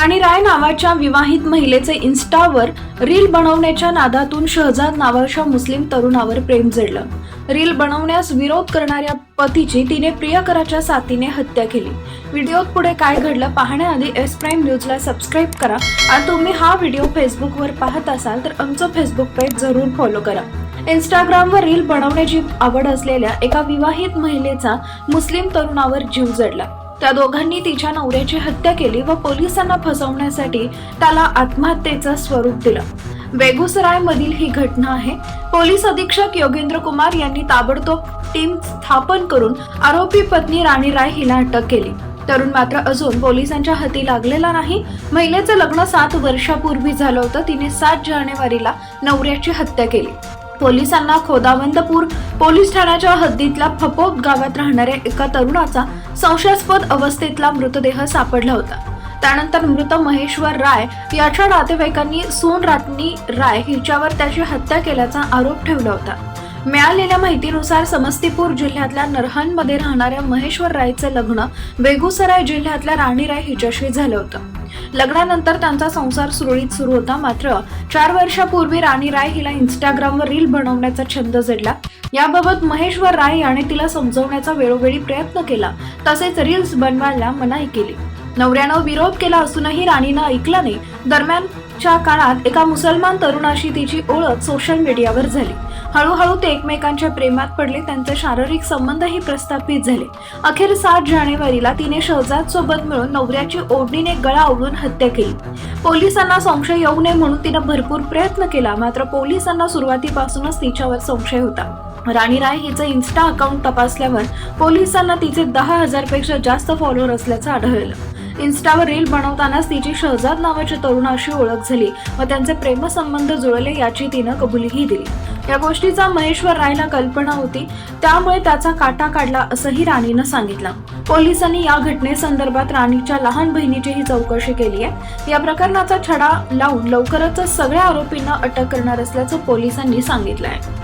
राणी राय नावाच्या विवाहित महिलेचे इन्स्टावर रील बनवण्याच्या नादातून शहजाद नावाच्या मुस्लिम तरुणावर प्रेम जडलं. रील बनवण्यास विरोध करणाऱ्या पतीची तिने प्रियकराच्या साथीने हत्या केली. व्हिडिओत पुढे काय घडलं पाहण्याआधी एस प्राईम न्यूजला सबस्क्राईब करा आणि तुम्ही हा व्हिडिओ फेसबुकवर पाहत असाल तर आमचं फेसबुक पेज जरूर फॉलो करा. इंस्टाग्रामवर रील बनवण्याची आवड असलेल्या एका विवाहित महिलेचा मुस्लिम तरुणावर जीव जडला. त्या दोघांनी तिच्या नवऱ्याची हत्या केली व पोलिसांना फसवण्यासाठी त्याला आत्महत्येचं स्वरूप दिलं. बेगुसराय मधील ही घटना आहे. पोलीस अधीक्षक योगेंद्र कुमार यांनी ताबडतोब टीम स्थापन करून आरोपी पत्नी राणी राय हिला अटक केली. तरुण मात्र अजून पोलिसांच्या हाती लागलेला नाही. महिलेचं लग्न सात वर्षापूर्वी झालं होतं. तिने सात जानेवारीला नवऱ्याची हत्या केली. पोलिसांना खोदावंतपूर पोलीस ठाण्याच्या हद्दीतल्या फपोत गावात राहणाऱ्या एका तरुणाचा संशयास्पद अवस्थेतला मृतदेह सापडला होता. त्यानंतर मृत महेश्वर राय याच्या नातेवाईकांनी सून रातनी राय हिच्यावर त्याची हत्या केल्याचा आरोप ठेवला होता. मिळालेल्या माहितीनुसार समस्तीपूर जिल्ह्यातल्या नरहनमध्ये राहणाऱ्या महेश्वर रायचं लग्न बेगुसराय जिल्ह्यातल्या राणी राय हिच्याशी झालं होतं. लग्नानंतर त्यांचा संसार सुरळीत सुरू होता. मात्र चार वर्षापूर्वी राणी राय हिला इन्स्टाग्रामवर रील बनवण्याचा छंद जडला. याबाबत महेश्वर राय याने तिला समजवण्याचा वेळोवेळी प्रयत्न केला. तसेच रील्स बनवायला मनाई केली. नवऱ्यानं विरोध केला असूनही राणीनं ऐकलं नाही. दरम्यानच्या काळात एका मुसलमान तरुणाशी तिची ओळख सोशल मीडियावर झाली. हळूहळू ते एकमेकांच्या प्रेमात पडले त्यांचे शारीरिक संबंधही प्रस्थापित झाले. अखेर सात जानेवारीला तिने शहजाद सोबत मिळून नवऱ्याची ओढणीने गळा ओढून हत्या केली. पोलिसांना संशय येऊ नये म्हणून तिनं भरपूर प्रयत्न केला मात्र पोलिसांना सुरुवातीपासूनच तिच्यावर संशय होता. राणी राय हिचं इन्स्टा अकाउंट तपासल्यावर पोलिसांना तिचे दहा हजारपेक्षा जास्त फॉलोअर असल्याचं आढळलं. इन्स्टावर रील बनवतानाच तिची शहजाद नावाच्या तरुणाशी ओळख झाली व त्यांचे प्रेमसंबंध जुळले याची तिनं कबुलीही दिली. या गोष्टीचा महेश्वर रायला कल्पना होती त्यामुळे त्याचा काटा काढला असंही राणीनं सांगितलं. पोलिसांनी या घटनेसंदर्भात राणीच्या लहान बहिणीचीही चौकशी केली आहे. या प्रकरणाचा छडा लावून लवकरच सगळ्या आरोपींना अटक करणार असल्याचं पोलिसांनी सांगितलं आहे.